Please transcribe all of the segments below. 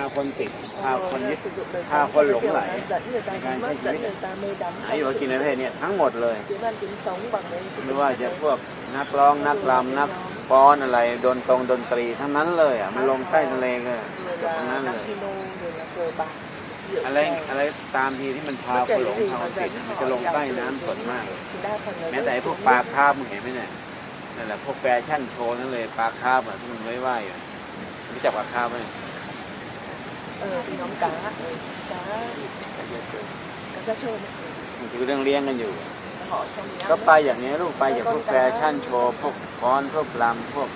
าคนติดพาคนยึด sử dụng đời พา sống คนหล theo ง kiểu ไหล là dẫn người ta ในการ đi ใช้ mất ชี dẫn วิต người ta mê đắm หาอยู่หากินในประเทศเนี่ยทั้งหมดเลย kiếm ăn kiếm sống bằng cái ไม่ว่าจะพวกนักร้องนักรำนักฟ้อนอะไรดนตรงดนตรีทั้งนั้นเลยอะมันลงใต้ทะเลก็ rồi ทั้งนั้น là เลย casino rồi là cờ bạc rượu อะไร chè. อะไรตามทีที่มันพา Bất คน kể หล cái ง gì พาค mà นติด dẫn มัน họ จะลง dạo ใต้ chơi น้ำส่วน đến มาก thì đa phần là แม้ rất แต่ là ไอ้พวก xuống ปลา nước. คาร์ฟมึงเห็นไหมเนี่ยนั่นแหละพวกแฟชั่นโชว์นั่นเลยปลาคาร์ฟอะที่มันไว้ว่ายอยู่รู้จักปลาคาร์ฟไหม ờ thì nhóm cá ừ, cá cá da trơn ấy. มันคือเรื่องเลี้ยงกันอยู่ họ trong nhà ก็ ăn ไป ấy. อย่างนี้ยลูกไปอย่างพวกแฟชั่นโชว์พวกฟ้อนพวกรำพวก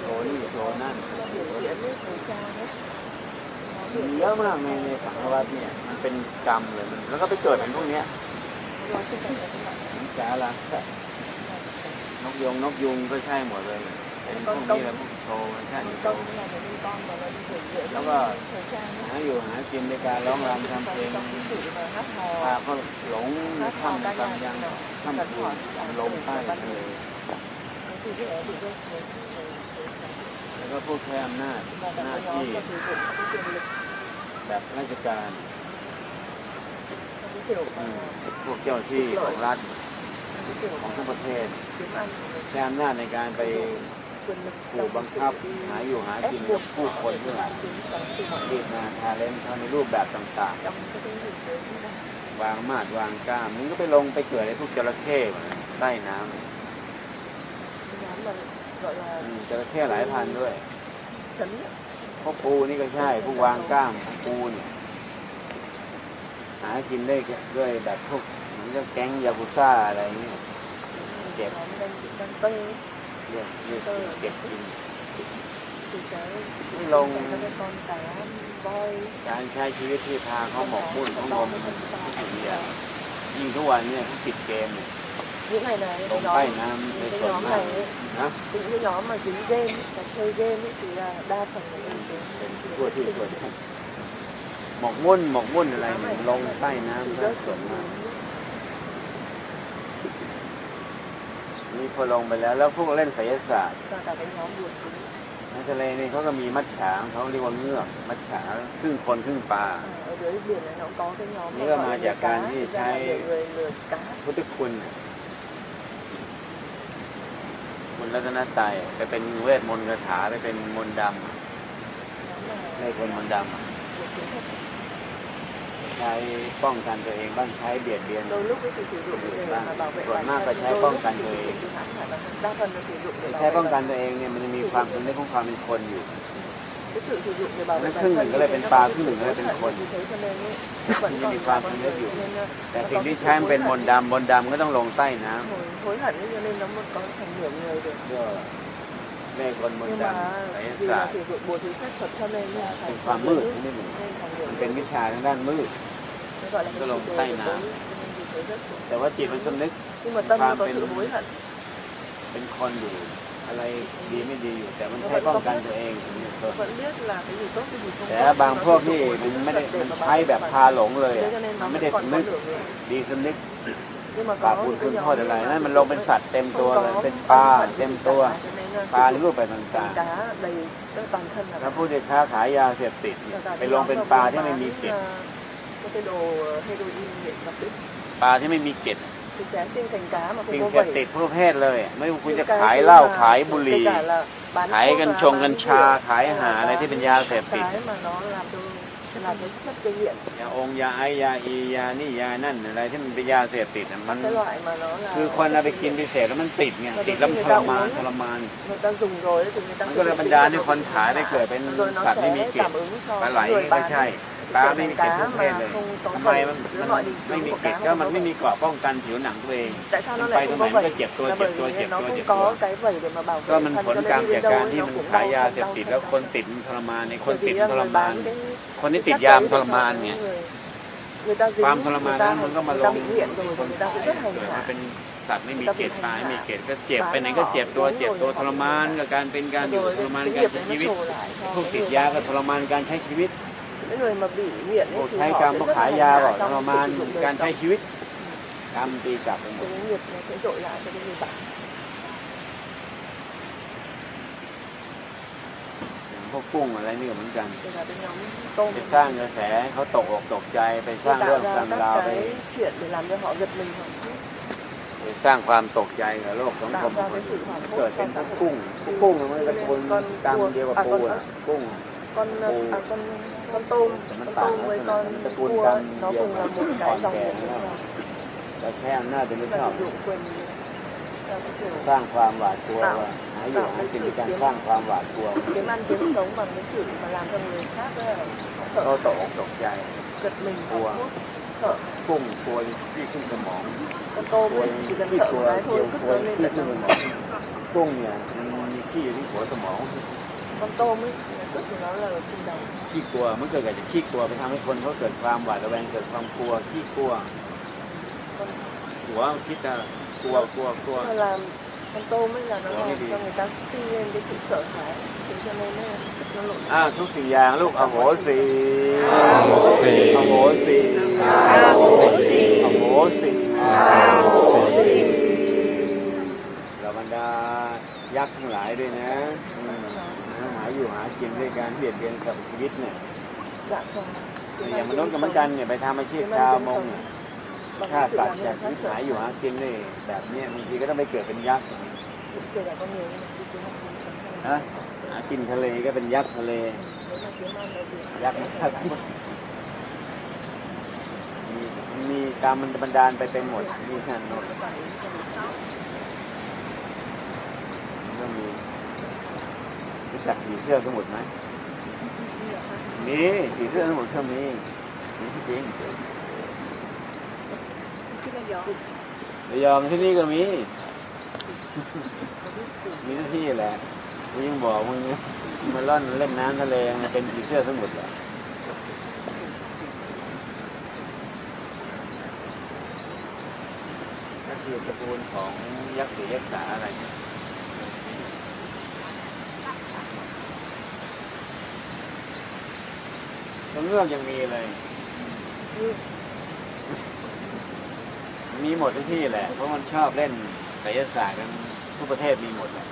โชว์นี่โชว์นั่น Nó biểu diễn ấy, thời trang ấy. Nó biểu มี diễn เยอะมากในในสังวัตเนี่ย มันเป็นกรรมเลยมันแล้วก็ไปเกิดเป็นพวกเนี้ย nó xung quanh là các bạn. จ้าละนกยงนกยุงก็ใช่หมดเลยเป็นพวกนี้แหละพวกโชว์แฟชั่น Con โช công ว์ ก็หาอยู่หากินในการร้องรำทำเพลงพาเขาหลงถ้ำกำยังถ้ำคูลงใต้ทะเลแล้วก็พวกแค่อำนาจหน้าที่แบบราชการพวกเจ้าที่ของรัฐของทั้ประเทศแค่อำนาจในการไป ปูบังคับหาอยู่หากินกับผู้คนเพื่อ các bạn kiếm sống từ mọi รี người ดงานทาเลนเขาในรูปแบบต่างๆ วางมาดวางกล้ามมันก็ไปลงไปเกิดในพวกจระเข้ใต้น้ำ là อืมจระเข้หลายพันด้วยพวกปูนี่ก็ใช่พวกวางกล้ามพวกปูนี่หากินได้ด้วยแบบพวกเหมือนกับแก๊งยากุซ่าอะไรเงี้ยเรียก เรียกเก็บกิน từ cái Cái lồng- các cái con cá voi การใช้ชีวิตที่พาเขาหมกมุ่นเขางมทุกสิ่งทุกอย่างยิ่งทุกวันเนี่ยเขาติดเกมเนี่ย những ngày này ล cái งใต้ nhóm น้ำใน những cái ส่วน nhóm มาก này ấy, นะ những cái nhóm mà dính game ấy, là chơi game ấy, thì là đa phần là những cái เป็นทั่วที่ทั่วที่หมกมุ่นหมกมุ่นอะไรเนี่ยลงใต้น้ำ thì ซะ rất ส่วน là มาก นี่พอลงไปแล้ว แล้วพวกเล่นไสยศาสตร์ và cả cái nhóm buồn chú ในทะเลนี่เขาก็มีมัจฉาของเขาเรียกว่าเงือกมัจฉาครึ่งคนครึ่งปลา ở dưới biển này nó cũng có cái nhóm Nghĩa mà là gọi mà là giả lừa can cá, thì thực ra là sai- lừa người lừa cá พุทธคุณน่ะคุณรัตนตรัยไปเป็นเวทมนต์คาถาไปเป็นมนต์ด nhóm là ำให้คนมนต์ดำอะ buồn chú thật ใช้ป้องกันตัวเองบ้างใช้เบียดเบียน đôi lúc ấy thì sử dụng để mà bảo vệ Còn bản ma thân phải nhưng trái đôi bom lúc cành thì người. sử dụng cái hãng phải là đa phần là sử dụng để ใช้ bảo ป้อง vệ กัน bản ตัวเองเนี่ยมันจะมีความเป็นเรื่องของความเป็นคนอยู่ cái sự sử dụng để bảo vệ Nó bản khưng thân mình như có lẽ thế bên nó pha, có khưng cái mình có lẽ sự bên hối hận คน. như thế cho nên ấy, nó vẫn มันจะ còn มี là ความ con สำนึก người อยู่ cho nên là แต่ nó สิ่ง có ที่ cái ใช้ sự มันเป็น hối ม hận. นต์ดำมนต์ดำก็ต้องลงใต้น้ hối, hối hận ấy, cho nên nó mới có thành nửa người được ำ ก็เล่คนมน nhưng ต์ดำ mà ไสย vì ศา là สตร์ sử dụng bùa chú phép thuật cho nên là เป็ phải นความ thành มืด nửa นิดหนึ่ง nên thành nửa มันเป็น người. วิชาทางด้านมืด Nó gọi là Cái cái lồng sự tay tối nào. tối, cho nên vì thế rất แต่ว่าจิตมันสำนึก nhưng mà tâm Pha nó có bên- sự hối hận เป็นคนอยู่อะไรดีไม่ดีอยู่ แต่มัน nó ใช้ vẫn ป้อง có กัน biết ตัวเองถึงจะ nó vẫn biết là cái gì tốt cái gì không แต่ tốt บาง nhưng พวก nó ที่ sử dụng มัน bùa chú ไม่ได้ phép để มัน mà bảo ใช้ vệ แบบ bản พา thân. หลงเลย thế อะ cho nên มั nó นไม่ vẫn ได้ còn สำนึ có ก nửa người ดีสำนึก nhưng mà ปราบ có บุญ những คุ cái ณ nhóm โทษอะไร mà นั่นมัน sử ลง dụng เป็น ấy, สัตว์เต็มตัว không เลย có เป็นปลา hối hận เต็ม gì ตัว cả, cho nên là ปลา sử ใน dụng รูปแบบต่าง cá đầy các toàn thân là ๆแล้วผู้ที่ค้าขายยาเสพติดเนี่ย cả ไป cái ลง nhóm เป็น mà ปลา buôn ที่ไม่ bán, มีเกล็ด à, các cái đồ heroin nghiện ngập ấy ปลาที่ไม่มีเกล็ด thì sẽ sinh thành cá mà สิ่ง không เส có พติด vẩy ประเภทเลยอะไม่ว่าคุณจะ Những cái ขาย thứ เหล้า mà ขายบุหรี่ kể cả là bán ขาย thuốc กัญ lá, ชง bán กัญชา rượu, ขาย hay อาหาร là อะไรที่เป็นยาเสพติด cái mà nó làm cho làm cái chất gây nghiện ยาองค์ยาไอยาอียานี่ยานั่นอะไรที่มันเป็นยาเสพติดอะมัน cái loại mà nó là คือคนเอาไปกินไปเสพแล้วมันติดไงติดแล้วมันทรมานทรมาน người ta dùng rồi ấy, thì người ta มันก็เลยบรรดาที่คนขายได้เกิดเป็น rồi nó สัตว์ไม่มี sẽ เกล็ด cảm ứng cho ปลาไหล người ก็ bán ใช่ ấy. ปลา Trở ไม่มี thành เกล็ดทุก cá เพศ mà เลย không có ทำไม vẩy มัน dưới มัน mọi hình ไม่ dáng มี của เกล็ด cá ก็ không มัน có ไม่ vẩy. มีเกราะป้องกันผิวหนังตัวเอง tại sao nó Mình lại bay không trong có này nó vẩy chẹp tôi, là chẹp bởi tôi, vì chẹp nó tôi, không chẹp có tôi. cái vẩy để mà bảo ก็ vệ มัน thân ผล cho กรรม nên đi จาก đến การ đâu ที่ nó มัน cũng ขาย đau ยา thân, เสพ đau ติด thân, แล้ว đau คน thân. ติดมันทรมานในคน Bởi ติด vì มันทร người มาน bán cái คนที่ cái ติด chất ยา đấy มัน để ทร cho มาน những ไง người người ta ความ dính ทรมาน người นั้ ta นมันก็มา người ล ta ง bị nghiện rồi thì คน người ta ขาย sẽ rất hành เกิดมา hạ เป็นสัตว์ไม่มีเกล็ดตายไม่มีเกล็ดก็เจ็บไปไหน bán ก็ họ เจ็บตัว uống เจ็บ rồi ตัว thì ท họ ร bị มาน nghiện. กับการเป็นการอยู่ rồi ทรมาน cái การ nghiệp ใช้ đấy ชี nó วิต trổ lại cho พวก cái ติด người ยาก็ bán ทรมานการใช้ชีวิต cái người mà bị nghiện พว ấy ก thì ใช้ họ กรรม sẽ พวก rất ขาย là ยา hành ก็ hạ ทร trong มาน cái sử dụng การ đời ใช้ sống ชีวิตกรรมตีกลับไปหมด cái nghiệp nó sẽ trội lại cho cái người bán พพวกกุ้งอะไรนี่ก็เหมือนกัน kể cả cái nhóm tôm ไปสร้างกระแสให้เขาตกอกตกใจไปสร้าง tạo เรื่อง ra ราว các ราวไป cái chuyện để làm cho họ giật mình hoảng hốt ไปสร้างความตกใจกับโลกสังคมเกิดเป็นพวกกุ้งพวกกุ้งมันตระกูลกรรมเดียวกับปู มันตูมมันตูมเลยตอนกลัวเดียวละมุนไก่ขอนเดือนแต่แค่อำนาจจะไม่ชอบสร้างความหวาดกลัวหาอยู่หากินการสร้างความหวาดกลัวเดวมันเดี๋ยวสงบังไม่จืดมาลามตรงนี้ครับเราตกตกใจเกิดหนึ่งกลัวกุ้งกลัวที่ขึ้นสมองตัวที่ตัวเกี่ยวตัวที่ขึ้นสมองกุ้งเนี่ยมันมีขี้อยู่ที่หัวสมองมันโตไม là ở trên đầu ขี้กลัวมันเกิดจากขี้กลัวไปทำให้คนเขาเกิดความหวาดระแวงเกิดความกลัวขี้กลัว con หัวคิดจะกลัวกลัวกลัว nó làm con tôm ấy là nó Ủa, làm cái gì? cho người ta sinh lên cái sự sợ hãi thế cho nên ấy, nó lộn อ้าวทุกสิ่งอย่างลูกอโหสิอโหสิอโหสิอโหสิอโหสิอโหสิเราบรรดายักษ์ทั้งหลายด้วยนะ อืมนะหาอยู่หากินด้วยการเบียดเบียนกับชีวิตเนี่ย dạ vâng อย่างมนุษย์กับเหมือนกันเนี่ยไปทำอาชีพชาวมงเนี่ย bằng ฆ่า cái sự สัต làm ว์ người จาก khác ชีวิต sợ หาอยู่หากินด้วยแบบเนี้ยบางทีก็ต้องไปเกิดเป็นยักษ์ kể cả con người nhưng mà khi kiếm ăn kiếm sống นะหากินทะเลก็เป็นยักษ์ทะเล nếu mà kiếm ăn ở biển ยักษ์ยักษ์มีมีกรรมมันบันดาลไปเต็มหมดมีขนาดโนน phản ứng cho người khác มันก็มี รู้จักผีเสื้อสมุทรไหมมีผีเสื้อสมุทรก็มีมีจริง chứ là gió ระยองที่นี่ก็มี มีหน้าที่แหละกูยังบอกมึงมาล่อนเล่นน้ำทะเลมันเป็นผีเสื้อสมุทรเหรอก็คือตระกูลของยักษ์หรือยักษ์สาอะไรเนี่ย ตัวเงือกยังมีเลย มีหมดทุกที่แหละ เพราะมันชอบเล่นไสยศาสตร์กันทุกประเทศมีหมดแหละ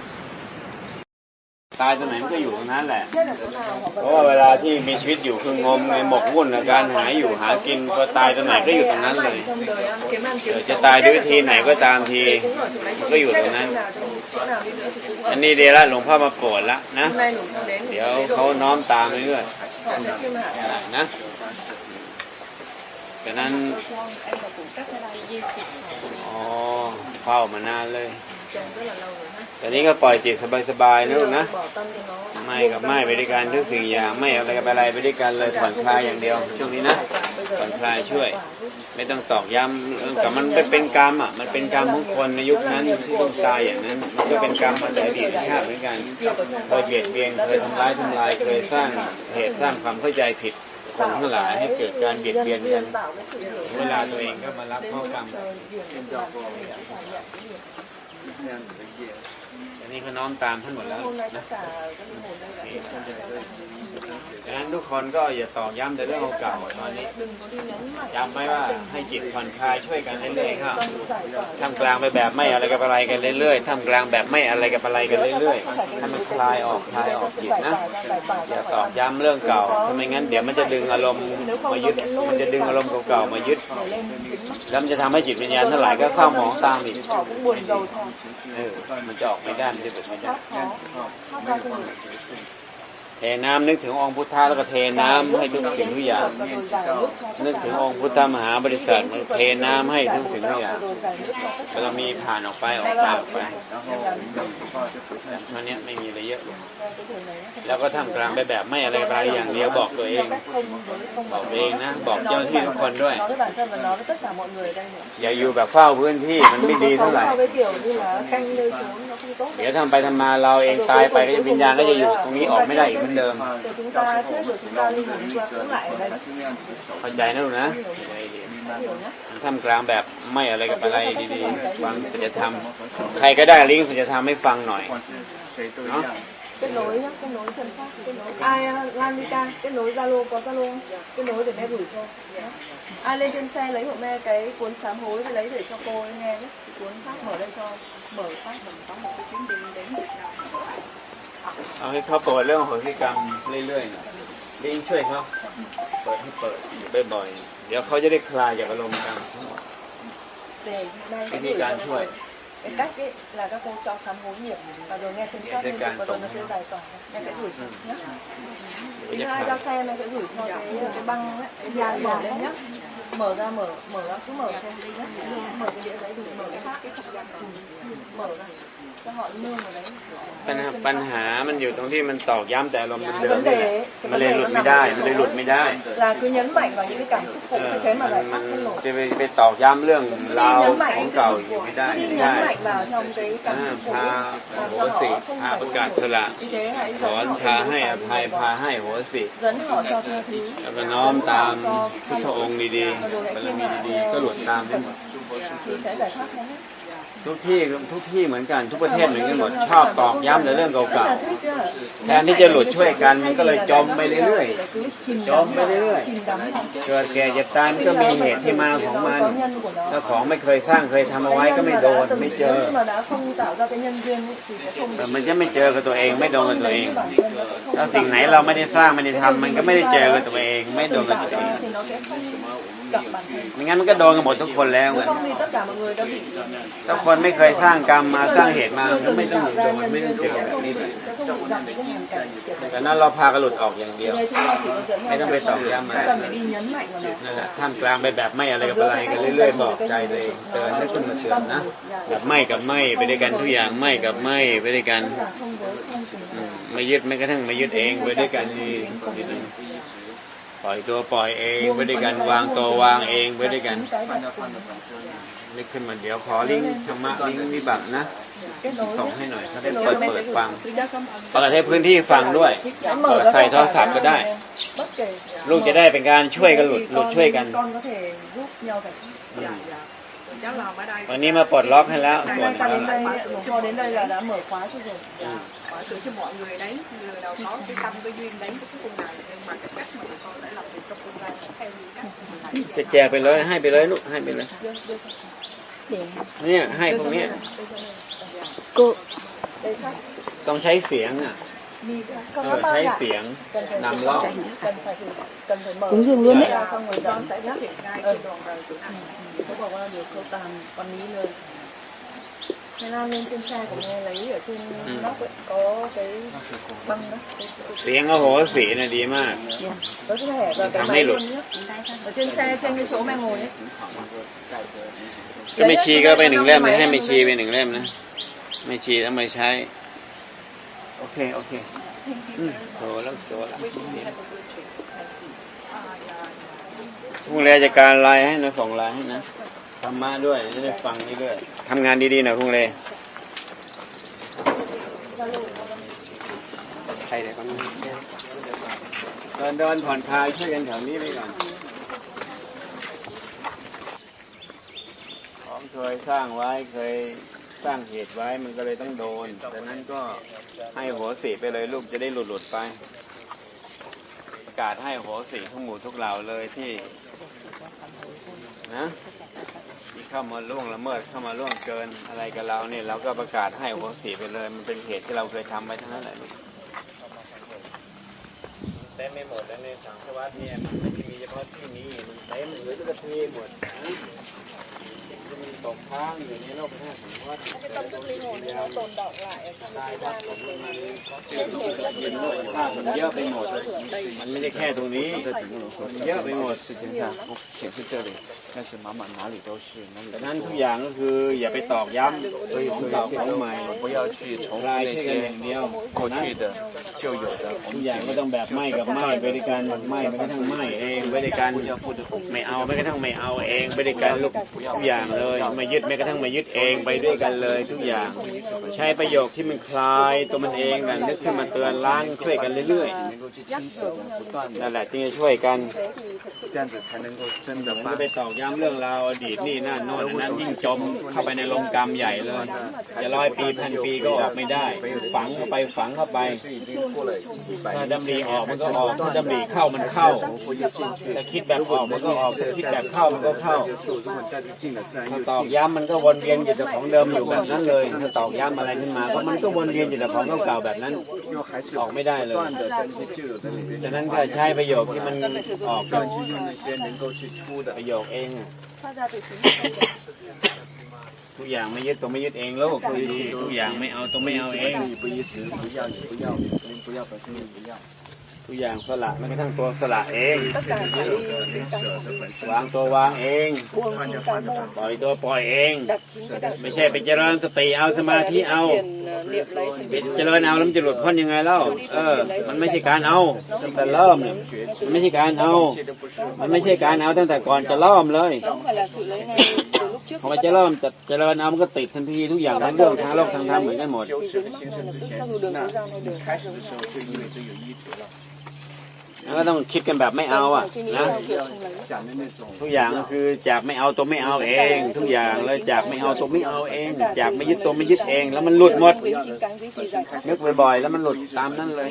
ตายตรงไหนมันก็อยู่ตรงนั้นแหละ chết là chỗ nào họ เพราะว่าเวลาที่มีชีวิตอยู่คืองมในหมกมุ่นกับการหาอยู่หากินพอตายตรงไหนก็อยู่ตรงนั้นเลย trong đời ăn kiếm ăn เดี๋ยว kiếm จะ sống ตายด้วยวิธีไหนก็ตามที thì cũng ở chỗ đấy ก็อยู่ตรงนั้น nào trong chỗ nào đi nữa thì cũng อั ở นนี้เดียวละหลวงพ่อมาโปรดละนะ hôm nay หนู không đến เดี๋ยวเขาน้อมตามไปเรื่อย họ sẽ khiêm hạ ได้นะฉะนั้น em là phụ trách ở đây di xịt อ๋อเฝ้ามานานเลย chồng rất là lâu rồi ha ตอนนี้ก็ปล่อยจิตสบายๆนะลูกนะ bỏ tâm cho nó ไม่กับไม่ไปด้วยกันทุกสิ่งอย่างไม่อะไรกับอะไรไปด้วยกันเลยผ่อนคลายอย่างเดียว ช่วงนี้นะผ่อนคลายช่วย ไม่ต้องตอกย้ำเออกับมันเป็นกรรมอะ มันเป็นกรรมของคนในยุคนั้นที่ต้องตายอย่างนั้น มันก็เป็นกรรมมาแต่อดีตชาติเหมือนกันเคยเบียดเบียนเคยทำร้ายทำลายเคยสร้างเหตุสร้างความเข้าใจผิดคนทั้งหลายให้เกิดการเบียดเบียนกัน tạo cái sự hiểu เวลาตัวเองก็มารับ đến ข้อ lúc กรรม นนี้เขาน้อมตามท่านหมดแล้ว hôm nay นะ tất cả các linh hồn đây đã được ดังนั้นทุกคนก็อย่าตอกย้ำแต่เรื่องเก่าๆตอนนี้ đừng có đi nhấn mạnh จำไว้ว่าให้จิตผ่อนคลายช่วยกันเรื่อยๆครับ tâm giải tỏa ทำกลางไปแบบไม่อะไรกับอะไรกันเรื่อยๆทำกลางแบบไม่อะไรกับอะไรกันเรื่อยๆให้มันคลายออกคลายออกจิตนะอย่าตอกย้ำเรื่องเก่าถ้าไม่งั้นเดี๋ยวมันจะดึงอารมณ์มายึด มันจะดึงอารมณ์เก่าๆมายึด แล้วมันจะทำให้จิตวิญญาณเท่าไหร่ก็เข้าหมองตามอีก เออมันจะออกไม่ด้านที่แบบไม่ได้ ทน้ำนึกถึงองค์พุทธะแล้วก็เทน้ำให้ทุกสิ่งทุกอย่าง นึกถึงองค์พุทธมหาบริษัทเทน้ำให้ทุกสิ่งทุกอย่าง rồi giải nước cho tất เวลามีผ่านออกไปออกไปออกไปมันเนี้ยไม่มีอะไรเยอะแล้วก็ทำกลางไปแบบไม่อะไรอะไรอย่างเดียวบอกตัวเอง บอกเองนะบอกเจ้าหน้าที่ทุกคนด้วย อย่าอยู่แบบเฝ้าพื้นที่มันไม่ดีเท่าไหร่เดี๋ยวทำไปทำมาเราเองตายไปก็จะวิญญาณก็จะอยู่ตรงนี้ออกไม่ได้อีก เหมือนเดิม rồi chúng ta chết rồi chúng ta linh hồn chúng ta cũng lại ở đây เข้าใจนะลูกนะ hiểu nhé ทำกลางแบบไม่อะไรกับอะไรดีๆฟังสัจธรรมใครก็ได้ลิงก์สัจธรรมให้ฟังหน่อยเนาะ kết nối nhá kết nối chân pháp kết nối ai uh, lan đi ca kết nối zalo có zalo không kết nối để mẹ gửi cho nhé. ai lên trên xe lấy hộ mẹ cái cuốn sám hối lấy để cho cô ấy nghe nhé Cái cuốn pháp mở đây cho mở pháp mình có một cái chuyến đi đến Việt Nam เอาให้เขาเปิดเรื่องของพิกรรมเรื่อยๆหน่อยลิงช่วยเขาเปิดให้เปิดอยู่บ่อยๆเดี๋ยวเขาจะได้คลายจากอารมณ์กรรมทั้งหมด để mang วิ cái ธี gửi การ cho ช่วย cái cách ấy là các cô cho sám hối nghiệp và rồi nghe trên pháp Để liên càng tục và rồi nó tổng sẽ giải tỏa nghe sẽ gửi Ừ. nhé เดี๋ยว thứ จะ hai คลา ra ย xe nó sẽ gửi cho cái cái băng ấy, cái dàn mở lên nhé mở ra mở mở ra cứ mở xem đi nhé mở cái đĩa đấy đừng mở cái khác cái chặt Ừ. mở ra cho họ nương vào đấy ปัญหาปัญหามันอยู่ตรงที่มันตอกย้ำแต่อารมณ์ Cái เดิม vấn ๆนี่แหละ đề มัน cái เลย vấn ห đề ลุ nó ดไม่ nằm ได้ ở มันเลย chỗ หลุดไม่ได้ là cứ nhấn mạnh vào những cái cảm xúc cũ เออ thế mà มั lại น phát มัน không nổi จะไปไปตอกย้ำเรื่องราวของเก่าอยู่ไม่ได้ cứ đi ไม่ nhấn ได้ mạnh vào trong cái อ่า cảm xúc cũ พา làm โห cho สิ họ không พา phải ประ hối กาศ hận. สละ như thế hãy สอน dẫn họ พาให้อภัยพาให้โหสิ dẫn họ cho tha thứ แล้วก็น้อมตามพุทธองค์ดีๆบารมีดี ๆ ก็หลุดตามได้หมด thì sẽ giải thoát hết ทุกที่ทุกที่เหมือนกัน ทุกประเทศเหมือนกันหมดชอบตอกย้ำแต่เรื่อง rất เก่า là thích á. แทนที่จะหลุดช่วยกันมันก็เลยจมไปเรื่อยๆ cứ chìm จม đắm ไปเรื่อย chìm đắm vào ๆเกิดแก่เจ็บตายมันก็มีเหตุที่มาของมันถ้าของไม่เคยสร้างเคยทำเอาไว้ก็ไม่โดนไม่เจอ nhưng mà đã không tạo ra cái nhân duyên ấy, thì sẽ không แต่มันจะไม่เจอกับตัวเอง ไม่โดนกับตัวเองถ้าสิ่งไหนเราไม่ได้สร้างไม่ได้ทำมันก็ไม่ได้เจอกับตัวเอง ไม่โดนกับตัวเอง thì nó sẽ không gặp bản thân ไม่งั้นมันก็โดนกันหมดทุกคนแล้วไง nếu không thì tất cả mọi người đã bị ถ้าคนไม่เคยสร้างกรรมมาสร้างเหตุมาก็ไม่ต้องโดนไม่ต้องเจอแบบนี้ sẽ không bị gặp những cái hoàn cảnh kiểu แต่นั้นเราพากระหลุดออกอย่างเดียว đây chúng ta chỉ có dẫn nhau Mấy đứa giải bê thoát. tông ra mà. Chúng ta phải đi nhấn mạnh vào nó นั่นแหละท่ามกลางไปแบบไม่อะไรกับอะไรกันเรื่อยๆบอกใจตัวเองเตือนให้ขึ้นมาเตือนนะแบบไม่กับไม่ไปด้วยกันทุกอย่างไม่กับไม่ไปด้วยกัน Tức là không với không cùng อืมไม่ยึดแม้กระทั่งไม่ยึดเองไปด้วยกันนี่นี่นะ ปล่อยตัวปล่อยเองไปด้วยกันวางตัววางเองไปด้วยกัน cái đặt cùng นี่ขึ้นมาเดี๋ยวขอลิงก์ธรรมะลิงก์วิบัตินะ kết nối ส่งให้หน่อยเขาได้ kết nối เปิด mẹ เปิ sẽ ด gửi ฟัง thứ nhất không? เปิดให้พื้นที่ฟังด้วย Hãy เปิ mở ด ra ใส่ tất โท cả รศัพท์ก็ các ได้ bất kể ลูกจะได้เป็นการช่วยกันหลุดหลุดช่วยกัน con có thể giúp nhau giải อืม cháu làm ở đây วันนี้มาปลดล็อกให้แล้วส่วนห thoát นึ่ จะแจกไปเลยให้ไปเลยลูกให้ไปเลย để เนี่ยให้พวกเนี้ย cô đây khác ต้องใช้เสียงอะ mi เอ con อ nó bao ใช้ dạ เสียง cần phải นำร่อง cần phải cần phải mở Cúng dường luôn đấy. ra xong rồi con dẫn sẽ nhá thực hiện ngay Ừ. trên đoàn đời của thầy เขาบอกว่าเดี๋ยวเขาตามวันนี้เลยแม่นา lên trên xe của nghe lấy ở trên Ừ. nóc ấy, có cái băng đó cái, cái, เสียงโอโหสีน่ะดีมาก có cái thẻ và cái Thằng máy hay lụt. luôn nhé ở trên xe trên cái chỗ mẹ ngồi ấy ก็ไม่ชีก็ไปหนึ่งเล่มเลยให้ไม่ชีไปหนึ่งเล่มนะไม่ชีต้องไปใช้ โอเค โอเคอืมโซแล้วโซแล้วพรุ่งนี้จะการไลน์ให้นะส่งไลน์ให้นะธรรมะด้วยจะได้ฟังเรื่อยๆทำงานดีๆนะพรุ่งนี้ใครเดี๋ยวก็ไม่เดินเดินผ่อนคลายช่วยกันแถวนี้ไปก่อน ของ เคยสร้างไว้เคยสร้างเหตุไว้มันก็เลยต้องโดนดังนั้นก็ให้โหสิไปเลยลูกจะได้หลุดหลุดไปประกาศให้โหสิทุกหมู่ทุกเหล่าเลยที่ นะที่เข้ามาล่วงละเมิดเข้ามาล่วงเกินอะไรกับเราเนี่ยเราก็ประกาศให้โหสิไปเลย มันเป็นเหตุที่เราเคยทำไว้ทั้งนั้นแหละลูกเต็มไม่หมดแล้ในสังสวัสดิ์เนี่ยมันไม่มีเฉพาะที่นี้มันเต็มเลยทุกที่หมด ตกค้างอยู่ในโลกแห่งสังวัต cái tâm thức linh hồn nó tồn đọng lại ở trong cái gian này ยืนด้วยภาพมันเยอะไปหมด มันไม่ได้แค่ตรงนี้ มันเยอะไปหมด 世间上不显示这里，但是满满哪里都是，哪里 แต่ 都 นั้น 是 ทุกอย่างก็คืออย่าไปตอกย้ำ 所以 ของ 所以 เก่าของใหม่ 不要去重复 ลาย 那 ช่วยกันอ 些 ย่างเดียว 过去的、旧有的。我 ทุก 们 อย่างก็ต้องแบบไม่กับไม่ไปด้วยกันไม่ไปกระทั่งไม่เองไปด้วยกันไม่เอาไม่กระทั่งไม่เอาเองไปด้วยกันลูกทุกอย่างเลย มายึดแม้กระทั่งมายึดเองไปด้วยกันเลยทุกอย่าง ใช้ประโยคที่มันคลายตัวมันเองนะนึกขึ้นมาเตือนล้างช่วยกันเรื่อยๆนั่นแหละจึงจะช่วยกันจะไปตอกย้ำเรื่องราวอดีตนี่นั่นโน่นนั้นยิ่งจมเข้าไปในลงกรรมใหญ่เลยจะร้อยปีพันปีก็ออกไม่ได้ ฝังเข้าไปฝังเข้าไปถ้าดำรีออกมันก็ออกถ้าดำรีเข้ามันเข้าถ้าคิดแบบออกมันก็ออกถ้าคิดแบบเข้ามันก็เข้าต่ออกย้ำมันก็วนเวียนอยู่แต่ของเดิมอยู่แบบนั้นเลยถ้ตอกย้ำอะไรขึ้นมาก็มันก็วนเวียนอยู่แต่ของเก่าๆแบบนั้นออกไม่ได้เลยดังนั้นก็ใช้ประโยคที่มันออกก็ประโยคเองทุกอย่างไม่ยึดตัวไม่ยึดเองลูกทุกอย่างไม่เอาตัวไม่เอาเอง ทุกอย่างสละไม่กระทั่งตัวสละเองวางตัววางเองปล่อยตัวปล่อยเอง ไม่ใช่ไปเจริญสติเอาสมาธิเอาไปเจริญเอาแล้วมันจะหลุดพ้นยังไงเล่าเออ มันไม่ใช่การเอาตั้งแต่เริ่มเนี่ยมันไม่ใช่การเอา มันไม่ใช่การเอาตั้งแต่ก่อนจะล่อมเลยพอจะล่อมจะเจริญเอามันก็ติดทันทีทุกอย่างทั้งเรื่องทางโลกทางธรรมเหมือนกันหมด แล้วก็ต้องคิดกันแบบไม่เอาอะนะทุกอย่างก็คือจากไม่เอาตัวไม่เอาเอง ทุกอย่างแล้วจากไม่เอาตัวไม่เอาเอง จากไม่ยึดตัวไม่ยึดเอง แล้วมันหลุดหมดนึกบ่อยๆแล้วมันหลุดตามนั้นเลย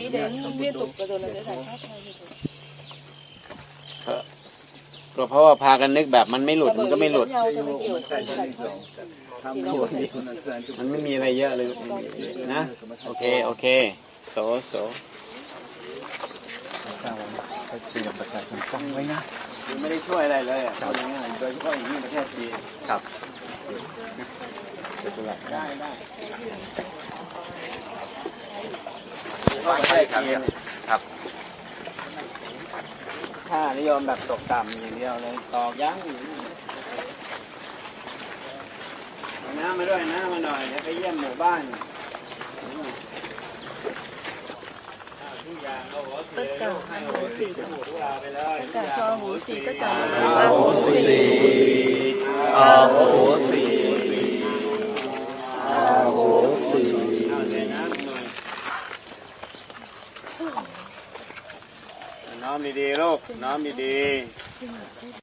ก็เพราะว่าพากันนึกแบบมันไม่หลุดมันก็ไม่หลุดมันไม่มีอะไรเยอะเลยนะ โอเค โอเค โสโส เจ้าไปเตรียมประชาชนต้องไว้นะไม่ได้ช่วยอะไรเลยอะอางโดยเฉพาะอย่างนี้ประเทศจีนครับได้ได้ประเทศจีนครับค่านิยมแบบตกต่ำอย่างเดียวเลยตอกย้ำอยู่น้ำมาด้วยน้ำมาหน่อยไปเยี่ยมหมู่บ้าน กอย่างเอหัวเสีกให้หูสีสมุดเวลาไปเลย tất cả cho hối xì tất cả อาโหสีอาโหสีอาหสีเอาเสีน้ำหน่อยน้อมดีๆลูกน้อมดีๆ